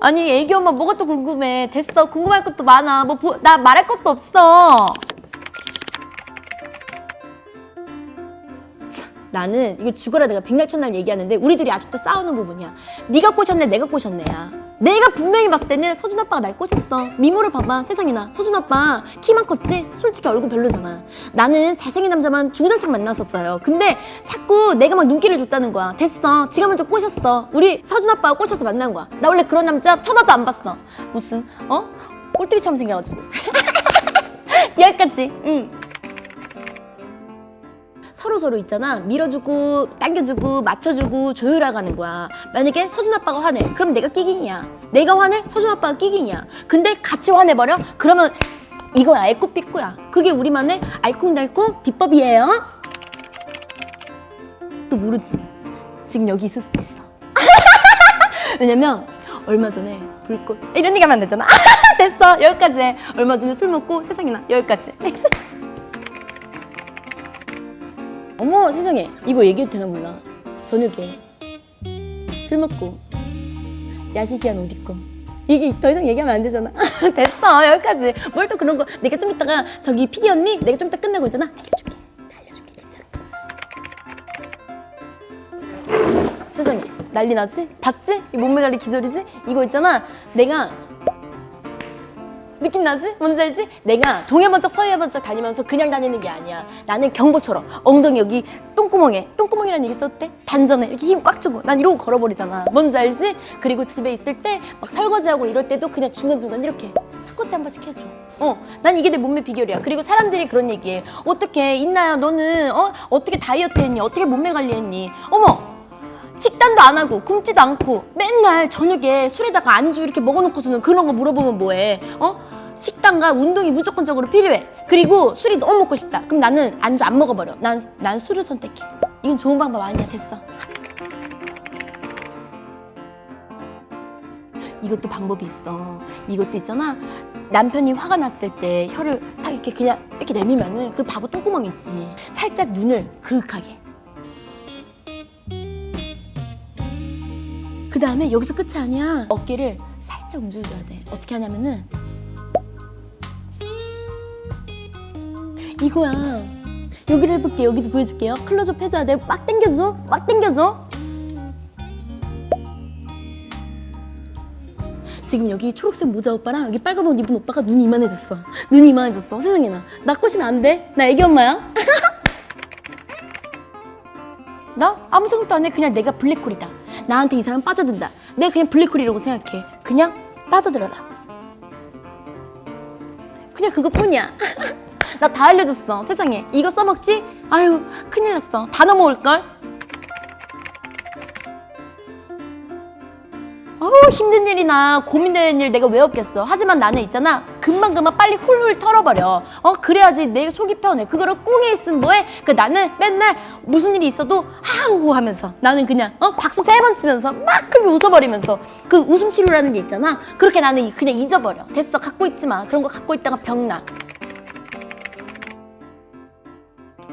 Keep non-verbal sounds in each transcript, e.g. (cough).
아니 애기 엄마 뭐가 또 궁금해? 됐어. 궁금할 것도 많아. 뭐 나 말할 것도 없어. 참, 나는 이거 죽어라 내가 백날 천날 얘기하는데 우리 둘이 아직도 싸우는 부분이야. 네가 꼬셨네 내가 꼬셨네야 내가 분명히 봤을 때는 서준 아빠가 날 꼬셨어. 미모를 봐봐 세상에나. 서준 아빠 키만 컸지? 솔직히 얼굴 별로잖아. 나는 잘생긴 남자만 주구장창 만났었어요. 근데 자꾸 내가 막 눈길을 줬다는 거야. 됐어. 지가 먼저 꼬셨어. 우리 서준 아빠가 꼬셔서 만난 거야. 나 원래 그런 남자 쳐다도 안 봤어. 무슨 어? 꼴뚜기처럼 생겨가지고. (laughs) 여기까지. 응 서로 서로 있잖아. 밀어주고 당겨주고 맞춰주고 조율해가는 거야. 만약에 서준 아빠가 화내 그럼 내가 끼깅이야 내가 화내 서준 아빠가 끼깅이야 근데 같이 화내버려? 그러면 이거야 애꾸삐꾸야. 그게 우리만의 알콩달콩 비법이에요. 또 모르지. 지금 여기 있을 수도 있어. (laughs) 왜냐면 얼마 전에 불꽃. 이런 얘기 하면 안 되잖아. (laughs) 됐어. 여기까지 해. 얼마 전에 술 먹고 세상에나. 여기까지 (laughs) 어머 세상에. 이거 얘기해도 되나 몰라. 저녁에 술 먹고 야시시한 옷 입고 이게 더 이상 얘기하면 안 되잖아. (laughs) 됐어 여기까지. 뭘 또 그런 거. 내가 좀 이따가 저기 피디 언니 내가 좀 이따 끝나고 있잖아. 알려줄게. 알려줄게 진짜로. 세상에. 난리 나지? 봤지? 이 몸매 관리 기절이지? 이거 있잖아. 내가 느낌 나지? 뭔지 알지? 내가 동해 번쩍 서해 번쩍 다니면서 그냥 다니는 게 아니야. 나는 경보처럼 엉덩이 여기 똥구멍에 똥구멍이라는 얘기 썼을 때 반전에 이렇게 힘 꽉 주고 난 이러고 걸어버리잖아. 뭔지 알지? 그리고 집에 있을 때 막 설거지하고 이럴 때도 그냥 중간중간 이렇게 스쿼트 한 번씩 해줘. 어, 난 이게 내 몸매 비결이야. 그리고 사람들이 그런 얘기해. 어떻게 있나요? 너는 어 어떻게 다이어트 했니? 어떻게 몸매 관리했니? 어머, 식단도 안 하고 굶지도 않고 맨날 저녁에 술에다가 안주 이렇게 먹어놓고서는 그런 거 물어보면 뭐해? 어? 식단과 운동이 무조건적으로 필요해. 그리고 술이 너무 먹고 싶다. 그럼 나는 안주 안 먹어버려. 난, 난 술을 선택해. 이건 좋은 방법 아니야. 됐어. 이것도 방법이 있어. 이것도 있잖아. 남편이 화가 났을 때 혀를 딱 이렇게 그냥 이렇게 내밀면은 그 바보 똥구멍 있지. 살짝 눈을 그윽하게. 그 다음에 여기서 끝이 아니야. 어깨를 살짝 움직여줘야 돼. 어떻게 하냐면은 이거야. 여기를 해볼게. 여기도 보여줄게요. 클로즈업 해줘야 돼. 막 당겨줘. 막 당겨줘. 지금 여기 초록색 모자 오빠랑 여기 빨간 옷 입은 오빠가 눈이 이만해졌어. 눈이 이만해졌어. 세상에나. 나 꼬시면 안 돼. 나 애기 엄마야. (laughs) 나 아무 생각도 안 해. 그냥 내가 블랙홀이다. 나한테 이 사람 빠져든다. 내가 그냥 블랙홀이라고 생각해. 그냥 빠져들어라. 그냥 그것뿐이야. (laughs) 나 다 알려줬어. 세상에. 이거 써먹지? 아유, 큰일 났어. 다 넘어올걸? 어우, 힘든 일이나 고민되는 일 내가 왜 없겠어. 하지만 나는 있잖아. 금방금방 빨리 훌훌 털어버려. 어, 그래야지 내 속이 편해. 그거를 꿍에 있으면 뭐해? 그 나는 맨날 무슨 일이 있어도 하우 하면서 나는 그냥 어, 박수 세 번 치면서 막 크게 웃어버리면서 그 웃음 치료라는 게 있잖아. 그렇게 나는 그냥 잊어버려. 됐어. 갖고 있지 마. 그런 거 갖고 있다가 병나.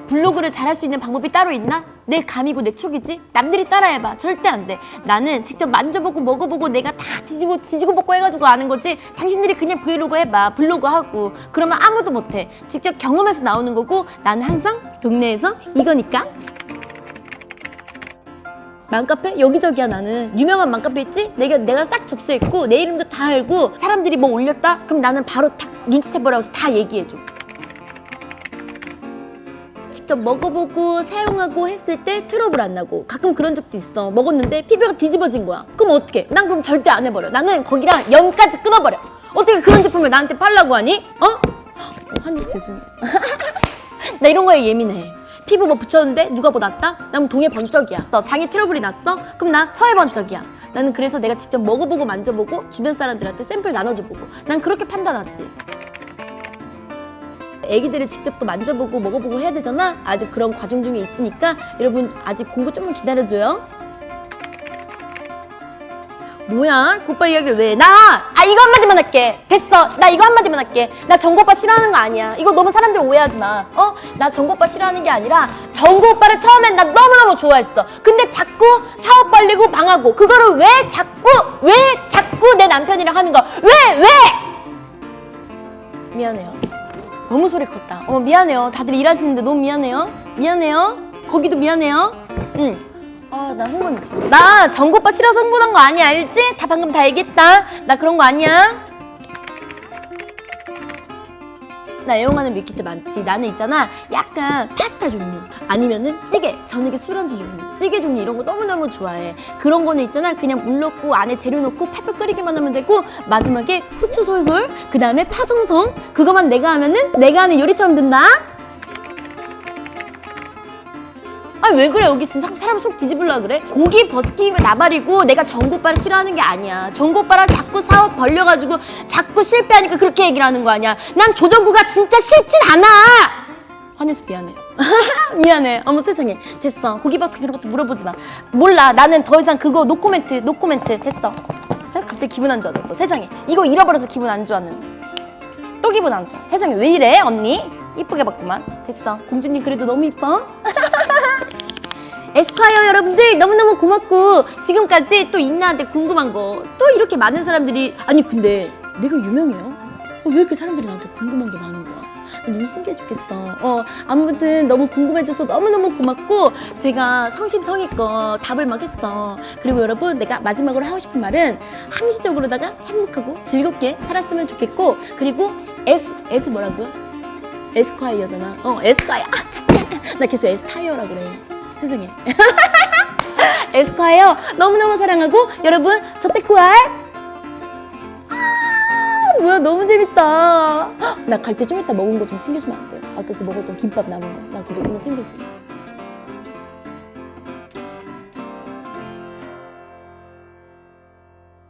블로그를 잘할 수 있는 방법이 따로 있나? 내 감이고 내 촉이지? 남들이 따라해봐. 절대 안 돼. 나는 직접 만져보고 먹어보고 내가 다 뒤지고 뒤지고 볶고 해가지고 아는 거지. 당신들이 그냥 브이로그 해봐. 블로그 하고. 그러면 아무도 못해. 직접 경험해서 나오는 거고 나는 항상 동네에서 이거니까. 맘카페 여기저기야 나는 유명한 맘카페 있지? 내가 내가 싹 접수했고 내 이름도 다 알고 사람들이 뭐 올렸다? 그럼 나는 바로 탁 눈치채버려서 다 얘기해줘. 직접 먹어보고 사용하고 했을 때 트러블 안 나고 가끔 그런 적도 있어. 먹었는데 피부가 뒤집어진 거야. 그럼 어떡해? 난 그럼 절대 안 해버려. 나는 거기랑 연까지 끊어버려. 어떻게 그런 제품을 나한테 팔라고 하니? 어? 한입 죄송해 (laughs) 나 이런 거에 예민해. 피부 뭐 붙였는데 누가 뭐 났다? 나면 동해 번쩍이야. 너 장에 트러블이 났어? 그럼 나 서해 번쩍이야. 나는 그래서 내가 직접 먹어보고 만져보고 주변 사람들한테 샘플 나눠줘보고. 난 그렇게 판단하지 애기들을 직접 또 만져보고 먹어보고 해야 되잖아. 아직 그런 과정 중에 있으니까 여러분 아직 공부 좀만 기다려줘요. 뭐야? 그 오빠 이야기를 왜? 나! 아 이거 한마디만 할게. 됐어. 나 이거 한마디만 할게. 나 정구 오빠 싫어하는 거 아니야. 이거 너무 사람들 오해하지 마. 어? 나 정구 오빠 싫어하는 게 아니라 정구 오빠를 처음엔 나 너무너무 좋아했어. 근데 자꾸 사업 벌리고 방하고 그거를 왜 자꾸 왜 자꾸 내 남편이랑 하는 거? 왜? 왜? 미안해요. 너무 소리 컸다. 어 미안해요. 다들 일하시는데 너무 미안해요. 미안해요. 거기도 미안해요. 응. 아, 나 흥분했어. 나 정구 오빠 싫어서 흥분한 거 아니야, 알지? 다 방금 다 얘기했다. 나 그런 거 아니야. 나 애용하는 밀키트 많지. 나는 있잖아, 약간 파스타 종류, 아니면은 찌개, 저녁에 술안주 종류, 찌개 종류 이런 거 너무너무 좋아해. 그런 거는 있잖아, 그냥 물 넣고 안에 재료 넣고 팔팔 끓이기만 하면 되고 마지막에 후추 솔솔, 그 다음에 파송송, 그거만 내가 하면은 내가 하는 요리처럼 된다. 아 왜 그래? 여기 지금 사- 사람 속 뒤집으려 그래? 고기 버스킹이고 나발이고 내가 오빠를 싫어하는 게 아니야. 오빠랑 자꾸 사업 벌려가지고 자꾸 실패하니까 그렇게 얘기를 하는 거 아니야. 난 조정구가 진짜 싫진 않아! 화내서 미안해. (laughs) 미안해. 어머 세상에. 됐어. 고기 버스킹 그런 것도 물어보지 마. 몰라. 나는 더 이상 그거 노코멘트 노코멘트 됐어. 아, 갑자기 기분 안 좋아졌어. 세상에. 이거 잃어버려서 기분 안 좋았는데 또 기분 안 좋아. 세상에 왜 이래 언니? 이쁘게 봤구만. 됐어. 공주님 그래도 너무 이뻐 에스파이어 여러분들 너무너무 고맙고 지금까지 또 인나한테 궁금한 거 또 이렇게 많은 사람들이 아니 근데 내가 유명해요? 어, 왜 이렇게 사람들이 나한테 궁금한 게 많은 거야? 너무 신기해 죽겠어. 어, 아무튼 너무 궁금해줘서 너무너무 고맙고 제가 성심성의껏 답을 막 했어. 그리고 여러분 내가 마지막으로 하고 싶은 말은 항시적으로다가 행복하고 즐겁게 살았으면 좋겠고 그리고 S, S 뭐라고요? 에스콰이어잖아. 어, 에스콰이어. (laughs) 나 계속 에스타이어라 그래. 세상에. (laughs) 에스콰이어 너무너무 사랑하고 여러분 저때꾸알 아 뭐야 너무 재밌다 나 갈 때 좀 이따 먹은 거 좀 챙겨주면 안 돼? 아까 그 먹었던 김밥 남은 거 나 그거 오늘 챙겨줄게